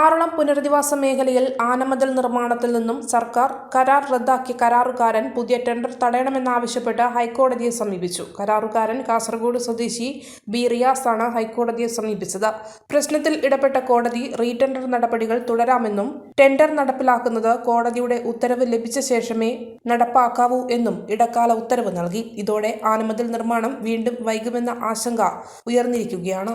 ആറളം പുനരധിവാസ മേഖലയിൽ ആനമതിൽ നിർമ്മാണത്തിൽ നിന്നും സർക്കാർ കരാർ റദ്ദാക്കി കരാറുകാരൻ പുതിയ ടെൻഡർ തടയണമെന്നാവശ്യപ്പെട്ട് ഹൈക്കോടതിയെ സമീപിച്ചു. കരാറുകാരൻ കാസർഗോഡ് സ്വദേശി ബി റിയാസാണ് ഹൈക്കോടതിയെ സമീപിച്ചത്. പ്രശ്നത്തിൽ ഇടപെട്ട കോടതി റീടെൻഡർ നടപടികൾ തുടരാമെന്നും ടെൻഡർ നടപ്പിലാക്കുന്നത് കോടതിയുടെ ഉത്തരവ് ലഭിച്ച ശേഷമേ നടപ്പാക്കാവൂ എന്നും ഇടക്കാല ഉത്തരവ് നൽകി. ഇതോടെ ആനമതിൽ നിർമ്മാണം വീണ്ടും വൈകുമെന്ന ആശങ്ക ഉയർന്നിരിക്കുകയാണ്.